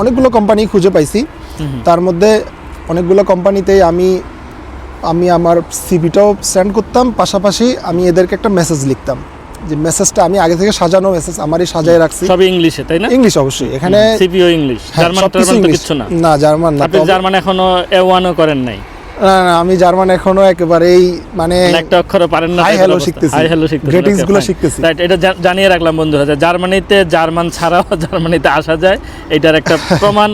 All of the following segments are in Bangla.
অনেকগুলো কোম্পানি খুঁজে পাইছি। তার মধ্যে অনেকগুলো কোম্পানিতে আমি আমি আমার সিভিটাও সেন্ড করতাম। পাশাপাশি আমি এদেরকে একটা মেসেজ লিখতাম যে মেসেজটা আমি আগে থেকে সাজানো মেসেজ আমারই সাজায় রাখছি। সব ইংলিশে তাই না? ইংলিশ অবশ্যই এখানে সিপিও ইংলিশ জার্মান টার্মান তো কিছু না। না জার্মান না আপনি জার্মান এখনও এ ওয়ানও করেন নাই। না, না, আমি জার্মান এখনও একেবারেই মানে মানে একটা অক্ষরও পারেন না hello অবস্থা। শিখতেছি। Hi, hello শিখতেছি গুলো শিখতেছি। Right, এটা জানিয়ে রাখলাম বন্ধুরা যে জার্মানিতে জার্মান ছাড়াও জার্মানিতে আসা যায়। এটার একটা প্রমাণ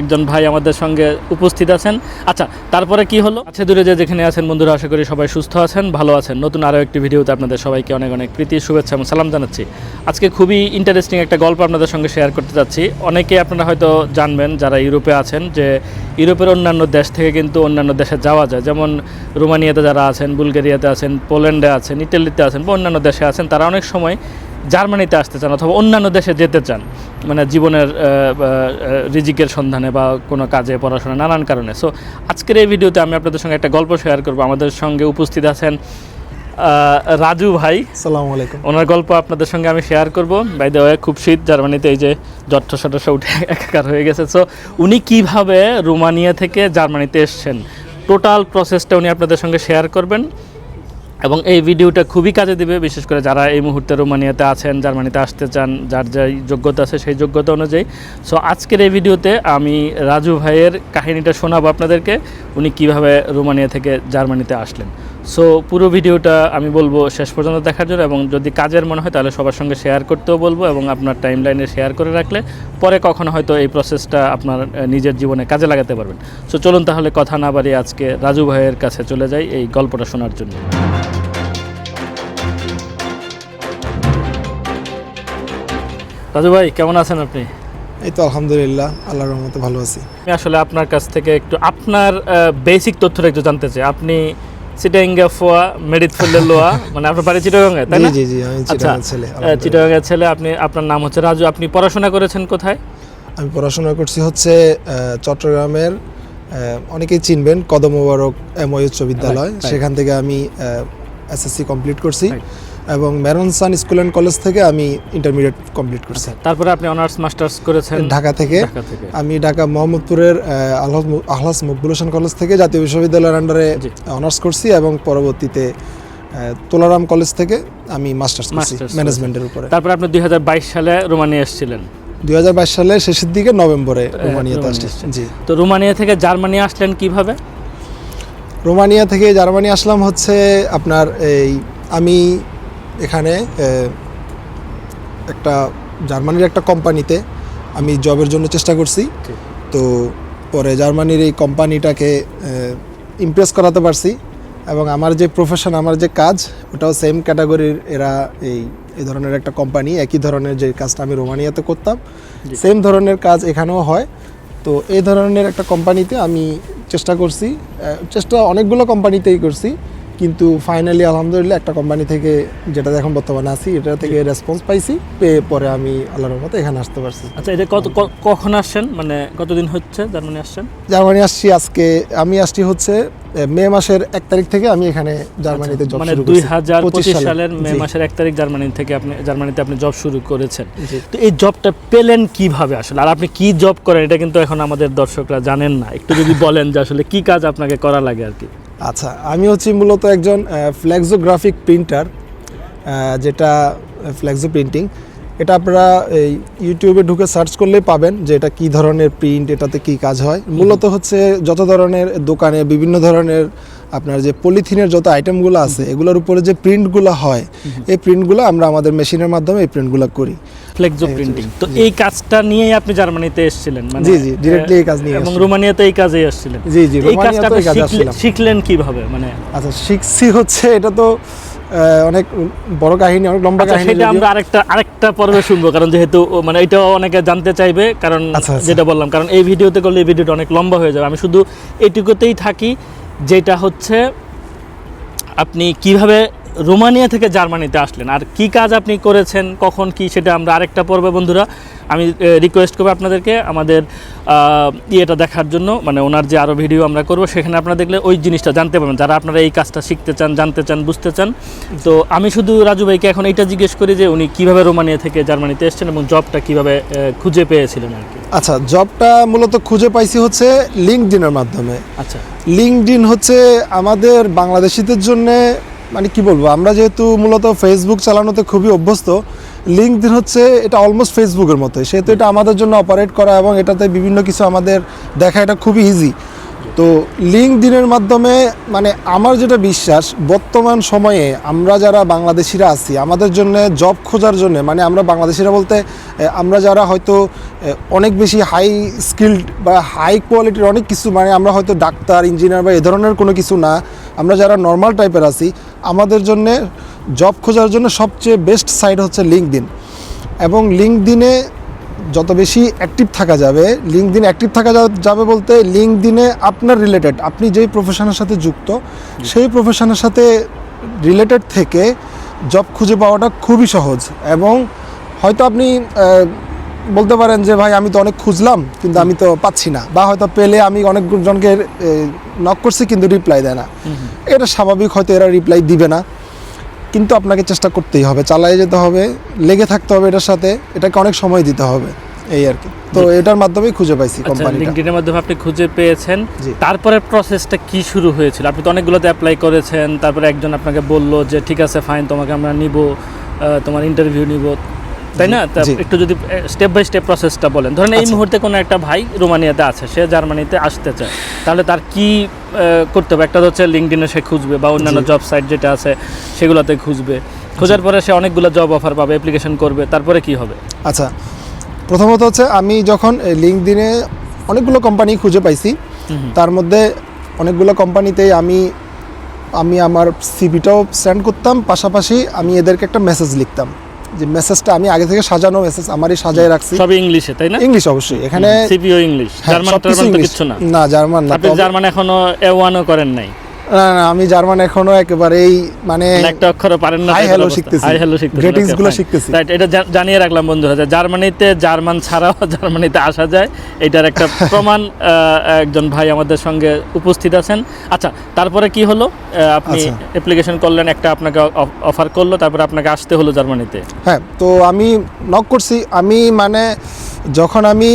একজন ভাই আমাদের সঙ্গে উপস্থিত আছেন। আচ্ছা তারপরে কি হলো? আচ্ছা দূরে যে যেখানে আছেন বন্ধুরা আশা করি সবাই সুস্থ আছেন ভালো আছেন। নতুন আরও একটি ভিডিওতে আপনাদের সবাইকে অনেক অনেক প্রীতি শুভেচ্ছা এবং সালাম জানাচ্ছি। আজকে খুবই ইন্টারেস্টিং একটা গল্প আপনাদের সঙ্গে শেয়ার করতে যাচ্ছি। অনেকে আপনারা হয়তো জানবেন যারা ইউরোপে আছেন যে ইউরোপের অন্যান্য দেশ থেকে কিন্তু অন্যান্য দেশে যাওয়া যায়। যেমন রোমানিয়াতে যারা আছেন বুলগেরিয়াতে আছেন পোল্যান্ডে আছেন ইটালিতে আছেন বা অন্যান্য দেশে আছেন তারা অনেক সময় জার্মানিতে আসতে চান অথবা অন্যান্য দেশে যেতে চান। মানে জীবনের রিজিকের সন্ধানে বা কোনো কাজে পড়াশোনা নানান কারণে। সো আজকের এই ভিডিওতে আমি আপনাদের সঙ্গে একটা গল্প শেয়ার করব। আমাদের সঙ্গে উপস্থিত আছেন রাজু ভাই। সালাম আলাইকুম। ওনার গল্প আপনাদের সঙ্গে আমি শেয়ার করব। বাই দ্য ওয়ে খুব শীত জার্মানিতে এই যে সট্ট উঠে একাকার হয়ে গেছে। সো উনি কীভাবে রোমানিয়া থেকে জার্মানিতে এসছেন? টোটাল প্রসেসটা উনি আপনাদের সঙ্গে শেয়ার করবেন এবং এই ভিডিওটা খুবই কাজে দেবে, বিশেষ করে যারা এই মুহূর্তে রোমানিয়াতে আছেন, জার্মানিতে আসতে চান, যার যাই যোগ্যতা আছে সেই যোগ্যতা অনুযায়ী। সো আজকের এই ভিডিওতে আমি রাজু ভাইয়ের কাহিনীটা শোনাবো আপনাদেরকে, উনি কীভাবে রোমানিয়া থেকে জার্মানিতে আসলেন। সো পুরো ভিডিওটা আমি বলব শেষ পর্যন্ত দেখার জন্য এবং যদি কাজের মনে হয় তাহলে সবার সঙ্গে শেয়ার করতেও বলব এবং আপনার টাইম লাইনে শেয়ার করে রাখলে পরে কখনো হয়তো এই প্রসেসটা আপনার নিজের জীবনে কাজে লাগাতে পারবেন। সো চলুন তাহলে কথা না বাড়িয়ে আজকে রাজু ভাইয়ের কাছে চলে যাই এই গল্পটা শোনার জন্য। রাজু ভাই কেমন আছেন আপনি? এই তো আলহামদুলিল্লাহ আল্লাহর রহমতে ভালো আছি। আমি আসলে আপনার কাছ থেকে একটু আপনার বেসিক তথ্যটা একটু জানতে চাই। আপনি চিটাঙ্গা ফোয়া মেডিত ফুল্লে লোয়া মানে আপনার বাড়ি চিটাগাঙ্গে তাই না? জি জি আমি আচ্ছা ছেলে চিটাগাঙ্গের ছেলে আপনি আপনার নাম হচ্ছে রাজু আপনি পড়াশোনা করেছেন কোথায়? আমি পড়াশোনা করছি হচ্ছে চট্টগ্রামের অনেকেই চিনবেন কদম মোবারক এমওই উচ্চ বিদ্যালয়. সেখান থেকে আমি এসএসসি কমপ্লিট করছি। এবং মেরনসান স্কুল অ্যান্ড কলেজ থেকে আমি ইন্টারমিডিয়েট কমপ্লিট করছি। তারপরে আপনি অনার্স মাস্টার্স করেছেন ঢাকা থেকে। আমি ঢাকা মোহাম্মদপুরের আহলাস মকবুল হোসেন কলেজ থেকে জাতীয় বিশ্ববিদ্যালয়ের আন্ডারে অনার্স করছি এবং পরবর্তীতে তোলারাম কলেজ থেকে আমি মাস্টার্স করছি ম্যানেজমেন্টের উপরে। তারপরে আপনি দুই হাজার বাইশ সালে রোমানিয়া এসেছিলেন। দুই সালের শেষের দিকে নভেম্বরে রোমানিয়াতে রোমানিয়া আসছি। জি। তো রোমানিয়া থেকে জার্মানি আসলেন কীভাবে? রোমানিয়া থেকে জার্মানি আসলাম হচ্ছে আপনার এই আমি এখানে একটা জার্মানির একটা কোম্পানিতে আমি জবের জন্য চেষ্টা করছি। তো পরে জার্মানির এই কোম্পানিটাকে ইমপ্রেস করাতে পারছি এবং আমার যে প্রফেশন আমার যে কাজ ওটাও সেম ক্যাটাগরির এরা এই এই ধরনের একটা কোম্পানি একই ধরনের যে কাজটা আমি রোমানিয়াতে করতাম সেম ধরনের কাজ এখানেও হয়। তো এই ধরনের একটা কোম্পানিতে আমি চেষ্টা করছি চেষ্টা অনেকগুলো কোম্পানিতেই করছি। কিন্তু ফাইনালি আলহামদুলিল্লাহ একটা কোম্পানি থেকে যেটা এখন বর্তমানে আছি এটা থেকে রেসপন্স পাইছি পেয়ে পরে আমি আল্লাহর মতো এখানে আসতে পারছি। আচ্ছা এটা কত কখন আসছেন? মানে কতদিন হচ্ছে জার্মানি আসছেন? জার্মানি আসছি আজকে আমি আসছি হচ্ছে মে মাসের এক তারিখ থেকে আমি এখানে জার্মানিতে জব মানে দুই হাজার 25 পঁচিশ সালের মে মাসের এক তারিখ জার্মানি থেকে আপনি জার্মানিতে আপনি জব শুরু করেছেন। তো এই জবটা পেলেন কীভাবে আসলে? আর আপনি কি জব করেন? এটা কিন্তু এখন আমাদের দর্শকরা জানেন না। একটু যদি বলেন যে আসলে কি কাজ আপনাকে করা লাগে আর কি। আচ্ছা আমি হচ্ছি মূলত একজন ফ্লেক্সোগ্রাফিক প্রিন্টার যেটা ফ্লেক্সো প্রিন্টিং এটা আপনারা এই ইউটিউবে ঢুকে সার্চ করলেই পাবেন যে এটা কী ধরনের প্রিন্ট এটাতে কী কাজ হয়। মূলত হচ্ছে যত ধরনের দোকানে বিভিন্ন ধরনের আপনার যে পলিথিনের যত আইটেমগুলো আছে এগুলোর উপরে যে প্রিন্টগুলো হয় এই প্রিন্টগুলো আমরা আমাদের মেশিনের মাধ্যমে এই প্রিন্টগুলো করি। ফ্লেক্সো প্রিন্টিং তো এই কাজটা নিয়েই আপনি জার্মানিতে এসেছিলেন মানে জি, জি, directly এই কাজ নিয়ে এবং রোমানিয়াতে এই কাজেই আসছিলেন। জি জি এই কাজটা আপনি শিখলেন কীভাবে মানে? আচ্ছা শিখছি হচ্ছে এটা তো অনেক বড় কাহিনী অনেক লম্বা আচ্ছা কাহিনী সেটা। আমরা আরেকটা আরেকটা পর্বে শুনব কারণ যেহেতু মানে এটাও অনেকে জানতে চাইবে কারণ আচ্ছা, আচ্ছা। যেটা বললাম কারণ এই ভিডিওতে করলে এই ভিডিওটা অনেক লম্বা হয়ে যাবে। আমি শুধু এটুকুতেই থাকি যেটা হচ্ছে আপনি কীভাবে রোমানিয়া থেকে জার্মানিতে আসলেন। আর কি কাজ আপনি করেছেন কখন কি সেটা আমরা আরেকটা পর্বে বন্ধুরা আমি রিকোয়েস্ট করব আপনাদেরকে আমাদের ইয়েটা দেখার জন্য মানে ওনার যে আরও ভিডিও আমরা করব সেখানে আপনারা দেখলে ওই জিনিসটা জানতে পারবেন। যারা আপনারা এই কাজটা শিখতে চান জানতে চান বুঝতে চান তো আমি শুধু রাজু ভাইকে এখন এইটা জিজ্ঞেস করি যে উনি কীভাবে রোমানিয়া থেকে জার্মানিতে এসেছেন এবং জবটা কীভাবে খুঁজে পেয়েছিলেন আর কি? আচ্ছা জবটা মূলত খুঁজে পাইছি হচ্ছে লিঙ্কডিনের মাধ্যমে। আচ্ছা। লিঙ্কডিন হচ্ছে আমাদের বাংলাদেশিদের জন্য মানে কি বলব, আমরা যেহেতু মূলত ফেসবুক চালানোতে খুবই অভ্যস্ত লিঙ্কডিন হচ্ছে এটা অলমোস্ট ফেসবুকের মতো। সেহেতু এটা আমাদের জন্য অপারেট করা এবং এটাতে বিভিন্ন কিছু আমাদের দেখা, এটা খুবই ইজি তো লিঙ্কডিনের মাধ্যমে মানে আমার যেটা বিশ্বাস, বর্তমান সময়ে আমরা যারা বাংলাদেশিরা আছি, আমাদের জন্য জব খোঁজার জন্য মানে আমরা বাংলাদেশিরা বলতে আমরা যারা হয়তো অনেক বেশি হাই স্কিল্ড বা হাই কোয়ালিটির অনেক কিছু মানে আমরা হয়তো ডাক্তার ইঞ্জিনিয়ার বা এ ধরনের কোনো কিছু না, আমরা যারা নর্মাল টাইপের আছি আমাদের জন্য জব খোঁজার জন্য সবচেয়ে বেস্ট সাইট হচ্ছে লিঙ্কডিন এবং লিঙ্কডিনে যত বেশি অ্যাক্টিভ থাকা যাবে লিঙ্কডিন অ্যাক্টিভ থাকা যাবে বলতে লিঙ্কডিনে আপনার রিলেটেড আপনি যেই প্রফেশনের সাথে যুক্ত সেই প্রফেশনের সাথে রিলেটেড থেকে জব খুঁজে পাওয়াটা খুবই সহজ। এবং হয়তো আপনি বলতে পারেন যে ভাই আমি তো অনেক খুঁজলাম কিন্তু আমি তো পাচ্ছি না। বা হয়তো পেলে আমি অনেক জনকে নক করছি কিন্তু রিপ্লাই দেয় না। এটা স্বাভাবিক হয়তো এরা রিপ্লাই দিবে না। কিন্তু আপনাকে চেষ্টা করতেই হবে চালিয়ে যেতে হবে লেগে থাকতে হবে এটার সাথে এটাকে অনেক সময় দিতে হবে এই আর কি। তো এটার মাধ্যমেই খুঁজে পাইছি আচ্ছা কোম্পানিটা লিঙ্কডিনের মাধ্যমে আপনি খুঁজে পেয়েছেন। তারপরে প্রসেসটা কি শুরু হয়েছিল? আপনি তো অনেকগুলোতে অ্যাপ্লাই করেছেন তারপরে একজন আপনাকে বলল যে ঠিক আছে ফাইন তোমাকে আমরা নিব তোমার ইন্টারভিউ নিব। তাই না? একটু যদি স্টেপ বাই স্টেপ প্রসেসটা বলেন। ধরেন এই আচ্ছা। মুহূর্তে কোনো একটা ভাই রোমানিয়াতে আছে সে জার্মানিতে আসতে চায়। তাহলে তার কি করতে হবে? একটা হচ্ছে লিঙ্কডিনে সে খুঁজবে বা অন্যান্য জব সাইট যেটা আছে সেগুলোতে খুঁজবে। খোঁজার পরে সে অনেকগুলো জব অফার পাবে অ্যাপ্লিকেশন করবে তারপরে কি হবে? আচ্ছা। প্রথমত হচ্ছে আমি যখন লিঙ্ক দিনে অনেকগুলো কোম্পানি খুঁজে পাইছি তার মধ্যে অনেকগুলো কোম্পানিতেই আমি আমি আমার সিভিটাও সেন্ড করতাম। পাশাপাশি আমি এদেরকে একটা মেসেজ লিখতাম। যে মেসেজটা আমি আগে থেকে সাজানো মেসেজ আমারই সাজায় রাখছি। সব ইংলিশে তাই না? ইংলিশ অবশ্যই এখানে সিপিও ইংলিশ হ্যাঁ, জার্মান টার্মান তো কিছু না। না জার্মান না আপনি জার্মান এখনও এ ওয়ানও করেন নাই। না না আমি জার্মান এখনও একেবারেই মানে মানে একটা অক্ষর পারেন না type এর শিখতেছি। Hi, hello শিখতেছি Okay, গুলো শিখতেছি। Right, এটা জানিয়ে রাখলাম বন্ধুরা যে জার্মানিতে জার্মান ছাড়াও জার্মানিতে আসা যায় এটার একটা প্রমাণ একজন ভাই আমাদের সঙ্গে উপস্থিত আছেন আচ্ছা তারপরে কি হলো আপনি আচ্ছা। অ্যাপ্লিকেশন করলেন একটা আপনাকে অফার করল তারপরে আপনাকে আসতে হলো জার্মানিতে হ্যাঁ তো আমি নক করছি আমি মানে যখন আমি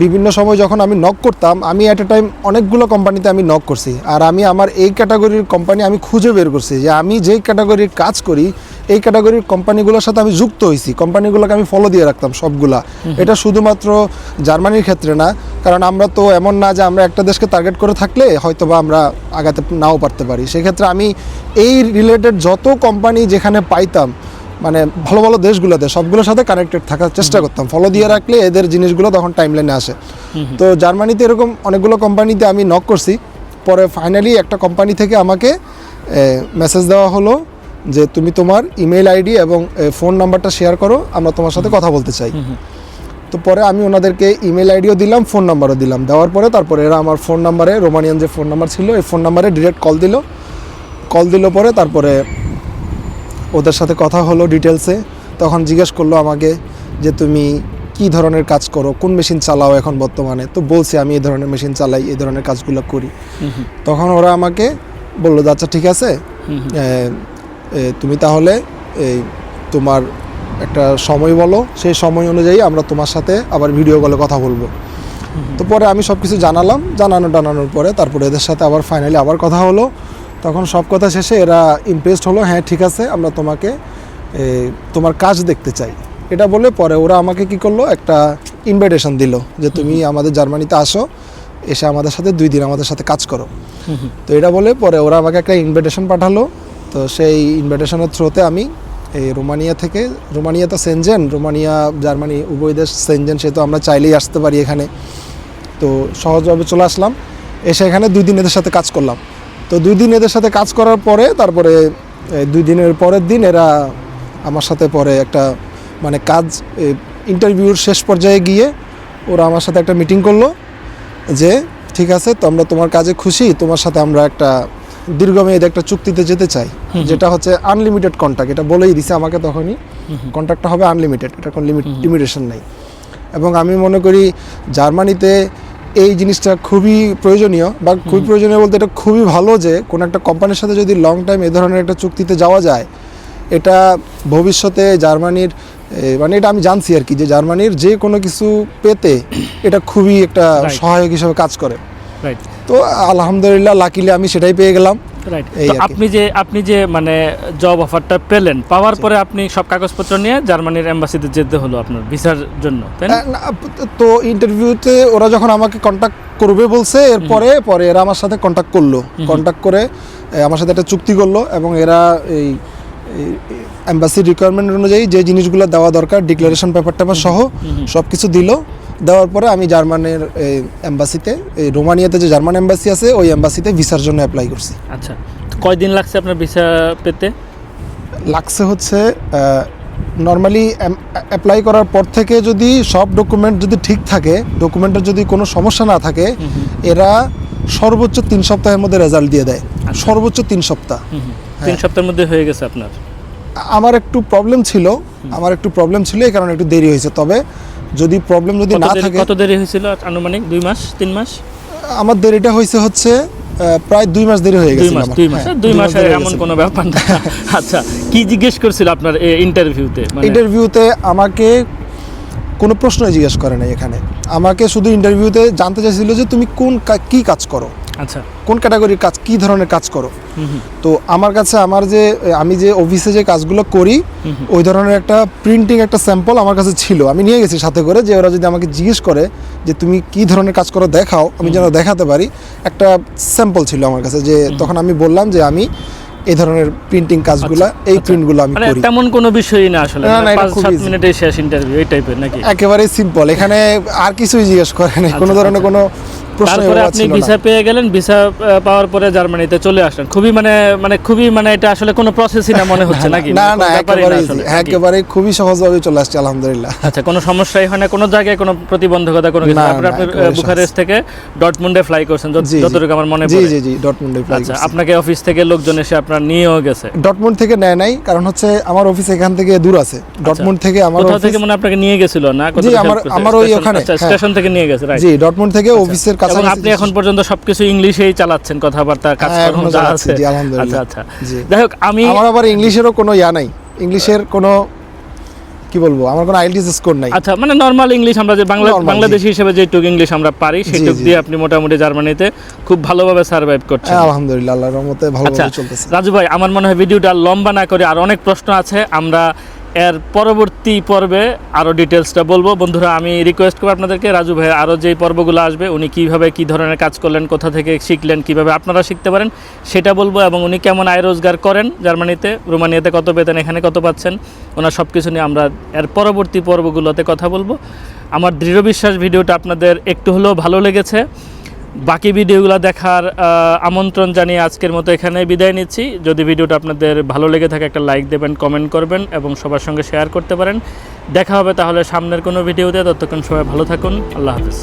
বিভিন্ন সময় যখন আমি নক করতাম আমি অ্যাট এ টাইম অনেকগুলো কোম্পানিতে আমি নক করছি। আর আমি আমার এই ক্যাটাগরির কোম্পানি আমি খুঁজে বের করছি যে আমি যেই ক্যাটাগরির কাজ করি এই ক্যাটাগরির কোম্পানিগুলোর সাথে আমি যুক্ত হয়েছি কোম্পানিগুলোকে আমি ফলো দিয়ে রাখতাম সবগুলা। এটা শুধুমাত্র জার্মানির ক্ষেত্রে না কারণ আমরা তো এমন না যে আমরা একটা দেশকে টার্গেট করে থাকলে হয়তো বা আমরা আগাতে নাও পারতে পারি। সেক্ষেত্রে আমি এই রিলেটেড যত কোম্পানি যেখানে পাইতাম মানে ভালো ভালো দেশগুলোতে সবগুলোর সাথে কানেক্টেড থাকার চেষ্টা করতাম। ফলো দিয়ে রাখলে এদের জিনিসগুলো তখন টাইম লাইনে আসে। তো জার্মানিতে এরকম অনেকগুলো কোম্পানিতে আমি নক করছি। পরে ফাইনালি একটা কোম্পানি থেকে আমাকে মেসেজ দেওয়া হলো যে তুমি তোমার ইমেল আইডি এবং ফোন নাম্বারটা শেয়ার করো আমরা তোমার সাথে কথা বলতে চাই। তো পরে আমি ওনাদেরকে ইমেল আইডিও দিলাম ফোন নাম্বারও দিলাম। দেওয়ার পরে তারপরে এরা আমার ফোন নাম্বারে রোমানিয়ান যে ফোন নাম্বার ছিল এই ফোন নাম্বারে ডিরেক্ট কল দিল। কল দিল পরে তারপরে ওদের সাথে কথা হলো ডিটেলসে তখন জিজ্ঞেস করল আমাকে যে তুমি কি ধরনের কাজ করো কোন মেশিন চালাও এখন বর্তমানে? তো বলছি আমি এই ধরনের মেশিন চালাই এই ধরনের কাজগুলো করি। তখন ওরা আমাকে বলল যে, আচ্ছা ঠিক আছে। তুমি তাহলে এই তোমার একটা সময় বলো। সেই সময় অনুযায়ী আমরা তোমার সাথে আবার ভিডিও কলে কথা বলব। তো পরে আমি সব কিছু জানালাম। জানানো টানানোর পরে তারপরে এদের সাথে আবার ফাইনালি আবার কথা হলো। তখন সব কথা শেষে এরা ইমপ্রেসড হলো হ্যাঁ ঠিক আছে আমরা তোমাকে তোমার কাজ দেখতে চাই। এটা বলে পরে ওরা আমাকে কি করল? একটা ইনভাইটেশন দিল যে তুমি আমাদের জার্মানিতে আসো এসে আমাদের সাথে দুই দিন আমাদের সাথে কাজ করো। তো এটা বলে পরে ওরা আমাকে একটা ইনভাইটেশন পাঠালো। তো সেই ইনভাইটেশনের থ্রুতে আমি এই রোমানিয়া থেকে রোমানিয়া তো সেনজেন রোমানিয়া জার্মানি উভয় দেশ সেনজেন সে তো আমরা চাইলেই আসতে পারি এখানে। তো সহজভাবে চলে আসলাম। এসে এখানে দুই দিন এদের সাথে কাজ করলাম। তো দুই দিন এদের সাথে কাজ করার পরে তারপরে দুই দিনের পরের দিন এরা আমার সাথে পরে একটা মানে কাজ ইন্টারভিউর শেষ পর্যায়ে গিয়ে ওরা আমার সাথে একটা মিটিং করল যে ঠিক আছে তো আমরা তোমার কাজে খুশি তোমার সাথে আমরা একটা দীর্ঘমেয়াদী একটা চুক্তিতে যেতে চাই। যেটা হচ্ছে আনলিমিটেড কন্ট্যাক্ট এটা বলেই দিছে আমাকে তখনই। কন্ট্যাক্টটা হবে আনলিমিটেড এটা কোনো লিমিট লিমিটেশন নেই। এবং আমি মনে করি জার্মানিতে এই জিনিসটা খুবই প্রয়োজনীয় বা খুবই প্রয়োজনীয় বলতে এটা খুবই ভালো যে কোনো একটা কোম্পানির সাথে যদি লং টাইম এ ধরনের একটা চুক্তিতে যাওয়া যায় এটা ভবিষ্যতে জার্মানির মানে এটা আমি জানছি আর কি যে জার্মানির যে কোনো কিছু পেতে এটা খুবই একটা সহায়ক হিসাবে কাজ করে। তো আলহামদুলিল্লাহ লাকিলে আমি সেটাই পেয়ে গেলাম। রাইট। আপনি যে আপনি যে মানে জব অফারটা পেলেন পাওয়ার পরে আপনি সব কাগজপত্র নিয়ে জার্মানির এম্বাসিতে যেতে হলো আপনার ভিসার জন্য তাই না? তো ইন্টারভিউতে ওরা যখন আমাকে কন্ট্যাক্ট করবে বলছে এরপরে পরে এরা আমার সাথে কন্ট্যাক্ট করল। কন্ট্যাক্ট করে আমার সাথে একটা চুক্তি করল এবং এরা এই অ্যাম্বাসির রিকোয়ারমেন্ট অনুযায়ী যে জিনিসগুলো দেওয়া দরকার ডিক্লারেশন পেপার টেপার সহ সব কিছু দিল। দেওয়ার পরে আমি জার্মানের অ্যাম্বাসিতে এই রোমানিয়াতে যে জার্মান অ্যাম্বাসি আছে ওই অ্যাম্বাসিতে ভিসার জন্য অ্যাপ্লাই করছি। আচ্ছা কয়দিন লাগছে আপনার ভিসা পেতে? লাগছে হচ্ছে নর্মালি অ্যাপ্লাই করার পর থেকে যদি সব ডকুমেন্ট যদি ঠিক থাকে ডকুমেন্টের যদি কোনো সমস্যা না থাকে এরা সর্বোচ্চ তিন সপ্তাহের মধ্যে রেজাল্ট দিয়ে দেয়। সর্বোচ্চ তিন সপ্তাহ। হুম। তিন সপ্তাহের মধ্যে হয়ে গেছে আপনার? আমার একটু প্রবলেম ছিল আমার একটু প্রবলেম ছিল এই কারণে একটু দেরি হয়েছে। তবে যদি প্রবলেম যদি না থাকে কত দেরি হয়েছিল আনুমানিক? দুই মাস? তিন মাস? আমার দেরিটা হয়েছে হচ্ছে প্রায় দুই মাস দেরি হয়ে গেছে দুই মাস। হ্যাঁ, দুই মাস এমন কোনো ব্যাপার না। আচ্ছা কি জিজ্ঞেস করছিল আপনার ইন্টারভিউতে মানে ইন্টারভিউতে আমাকে কোনো প্রশ্নই জিজ্ঞেস করে নাই এখানে। আমাকে শুধু ইন্টারভিউতে জানতে চাইছিল যে তুমি কোন কি কাজ করো? আচ্ছা। কোন ক্যাটাগরির কাজ কি ধরনের কাজ করো? তো আমার কাছে আমার যে আমি যে অফিসে যে কাজগুলো করি। ওই ধরনের একটা প্রিন্টিং একটা স্যাম্পল আমার কাছে ছিল। আমি নিয়ে গেছি সাথে করে যে ওরা যদি আমাকে জিজ্ঞেস করে যে তুমি কি ধরনের কাজ করো দেখাও আমি যেন দেখাতে পারি। একটা স্যাম্পল ছিল আমার কাছে যে তখন আমি বললাম যে আমি এই ধরনের প্রিন্টিং কাজগুলো এই প্রিন্টগুলো আমি মানে করি। তেমন কোনো বিষয়ই না আসলে না, না, মানে এটা খুব। মিনিটে শেষ ইন্টারভিউ এই টাইপের নাকি? একেবারেই সিম্পল এখানে আর কিছুই জিজ্ঞেস করে না কোনো আচ্ছা, ধরনের আচ্ছা। কোনো তারপরে আপনি ভিসা পেয়ে গেলেন ভিসা পাওয়ার পরে জার্মানিতে চলে আসলেন। খুবই মানে মানে খুবই মানে এটা আসলে কোনো প্রসেসই না মনে হচ্ছে নাকি? না না একেবারে একেবারে খুবই সহজভাবে চলে আসছে আলহামদুলিল্লাহ। আচ্ছা কোনো সমস্যাই হয় না? কোনো জায়গায় কোনো প্রতিবন্ধকতা কোনো কিছু? তারপরে আপনি বুখারেস্ট থেকে ডটমুন্ডে ফ্লাই করছেন যত- জি, জি। যতটুকু আমার মনে পড়ে। জি জি ডটমুন্ডে ফ্লাই আচ্ছা আপনাকে অফিস থেকে লোকজন এসে আপনার নিয়েও গেছে? ডটমুন্ড থেকে নেয় নাই কারণ হচ্ছে আমার অফিস এখান থেকে দূর আছে। ডটমুন্ড থেকে আমার অফিস থেকে মনে আপনাকে নিয়ে গেছিল না? জি, আমার- আমার ওই ওখানে, হ্যাঁ। স্টেশন থেকে নিয়ে গেছে রাইট জি ডটমুন্ড থেকে অফিসের এবং কাছাকাছি আপনি এখন পর্যন্ত সবকিছু ইংলিশেই চালাচ্ছেন কথাবার্তা কাজকর্ম হ্যাঁ, যা আছে। আলহামদুলিল্লাহ। আচ্ছা আচ্ছা। যাই হোক আমি আমার আবার ইংলিশেরও কোনো ইয়া নাই। ইংলিশের কোনো কি বলব আমার কোনো আইএলটিএস স্কোর নাই। আচ্ছা মানে নর্মাল ইংলিশ আমরা যে বাংলা বাংলাদেশি হিসেবে যেটুকু ইংলিশ আমরা পারি সেটুক। দিয়ে আপনি মোটামুটি জার্মানিতে খুব ভালোভাবে সার্ভাইভ করছেন। হ্যাঁ, আলহামদুলিল্লাহ আল্লাহর রহমতে আচ্ছা ভালোভাবে চলতেছে। রাজু ভাই আমার মনে হয় ভিডিওটা লম্বা না করে আর অনেক প্রশ্ন আছে। আমরা এর পরবর্তী পর্বে আরও ডিটেলসটা বলব। বন্ধুরা, আমি রিকোয়েস্ট করব আপনাদেরকে, রাজু ভাই আরও যেই পর্বগুলো আসবে, উনি কীভাবে কি ধরনের কাজ করলেন, কোথা থেকে শিখলেন, কীভাবে আপনারা শিখতে পারেন, সেটা বলব এবং উনি কেমন আয় রোজগার করেন জার্মানিতে, রোমানিয়াতে কত বেতন, এখানে কত পাচ্ছেন, ওনার সব কিছু নিয়ে আমরা এর পরবর্তী পর্বগুলোতে কথা বলব। আমার দৃঢ় বিশ্বাস, ভিডিওটা আপনাদের একটু হলেও ভালো লেগেছে। বাকি ভিডিওগুলো দেখার আমন্ত্রণ জানিয়ে আজকের মতো এখানে বিদায় নিচ্ছি। যদি ভিডিওটা আপনাদের ভালো লেগে থাকে, একটা লাইক দেবেন, কমেন্ট করবেন এবং সবার সঙ্গে শেয়ার করতে পারেন। দেখা হবে তাহলে সামনের কোনো ভিডিওতে। ততক্ষণ সবাই ভালো থাকুন। আল্লাহ হাফিজ।